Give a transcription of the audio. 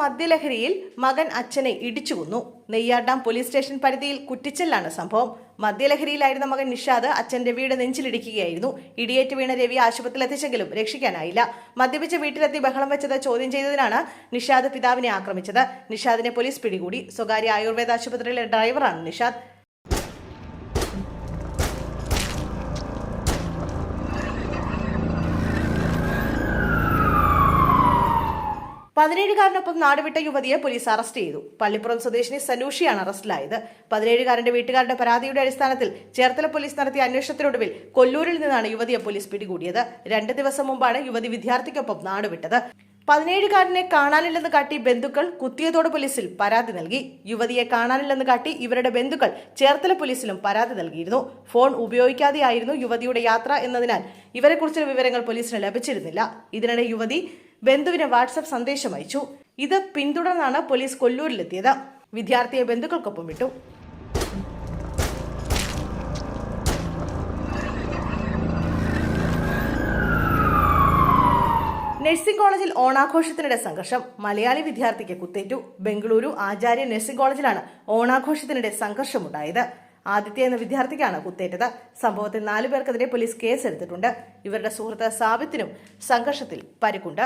മദ്യലഹരിയിൽ മകൻ അച്ഛനെ ഇടിച്ചു കൊന്നു. നെയ്യാർഡാം പോലീസ് സ്റ്റേഷൻ പരിധിയിൽ കുറ്റിച്ചലാണ് സംഭവം. മദ്യലഹരിയിലായിരുന്ന മകൻ നിഷാദ് അച്ഛന്റെ വീട് നെഞ്ചിലിടിക്കുകയായിരുന്നു. ഇടിയേറ്റ് വീണ രവി ആശുപത്രിയിൽ എത്തിച്ചെങ്കിലും രക്ഷിക്കാനായില്ല. മദ്യപിച്ച് വീട്ടിലെത്തി ബഹളം വെച്ചത് ചോദ്യം ചെയ്തതിനാണ് നിഷാദ് പിതാവിനെ ആക്രമിച്ചത്. നിഷാദിനെ പോലീസ് പിടികൂടി. സ്വകാര്യ ആയുർവേദ ആശുപത്രിയിലെ ഡ്രൈവറാണ് നിഷാദ്. പതിനേഴുകാരനൊപ്പം നാടുവിട്ട യുവതിയെ പോലീസ് അറസ്റ്റ് ചെയ്തു. പള്ളിപ്പുറം സ്വദേശിനി സനൂഷിയാണ് അറസ്റ്റിലായത്. പതിനേഴുകാരന്റെ വീട്ടുകാരുടെ പരാതിയുടെ അടിസ്ഥാനത്തിൽ ചേർത്തല പോലീസ് നടത്തിയ അന്വേഷണത്തിനൊടുവിൽ കൊല്ലൂരിൽ നിന്നാണ് യുവതിയെ പോലീസ് പിടികൂടിയത്. രണ്ട് ദിവസം മുമ്പാണ് യുവതി വിദ്യാർത്ഥിക്കൊപ്പം നാടുവിട്ടത്. പതിനേഴുകാരനെ കാണാനില്ലെന്ന് കാട്ടി ബന്ധുക്കൾ കുത്തിയതോട് പോലീസിൽ പരാതി നൽകി. യുവതിയെ കാണാനില്ലെന്ന് കാട്ടി ഇവരുടെ ബന്ധുക്കൾ ചേർത്തല പോലീസിലും പരാതി നൽകിയിരുന്നു. ഫോൺ ഉപയോഗിക്കാതെയായിരുന്നു യുവതിയുടെ യാത്ര എന്നതിനാൽ ഇവരെക്കുറിച്ചുള്ള വിവരങ്ങൾ പോലീസിന് ലഭിച്ചിരുന്നില്ല. ഇതിനിടെ യുവതി ബന്ധുവിന് വാട്സപ്പ് സന്ദേശം അയച്ചു. ഇത് പിന്തുടർന്നാണ് പോലീസ് കൊല്ലൂരിലെത്തിയത്. വിദ്യാർത്ഥിയെ ബന്ധുക്കൾക്കൊപ്പം വിട്ടു. നഴ്സിംഗ് കോളേജിൽ ഓണാഘോഷത്തിനിടെ സംഘർഷം. മലയാളി വിദ്യാർത്ഥിക്ക് കുത്തേറ്റു. ബംഗളൂരു ആചാര്യ നഴ്സിംഗ് കോളേജിലാണ് ഓണാഘോഷത്തിനിടെ സംഘർഷമുണ്ടായത്. ആദിത്യ എന്ന വിദ്യാർത്ഥിക്കാണ് കുത്തേറ്റത്. സംഭവത്തിൽ നാലു പേർക്കെതിരെ പോലീസ് കേസെടുത്തിട്ടുണ്ട്. ഇവരുടെ സുഹൃത്ത് സാബിത്തിനും സംഘർഷത്തിൽ പരിക്കുണ്ട്.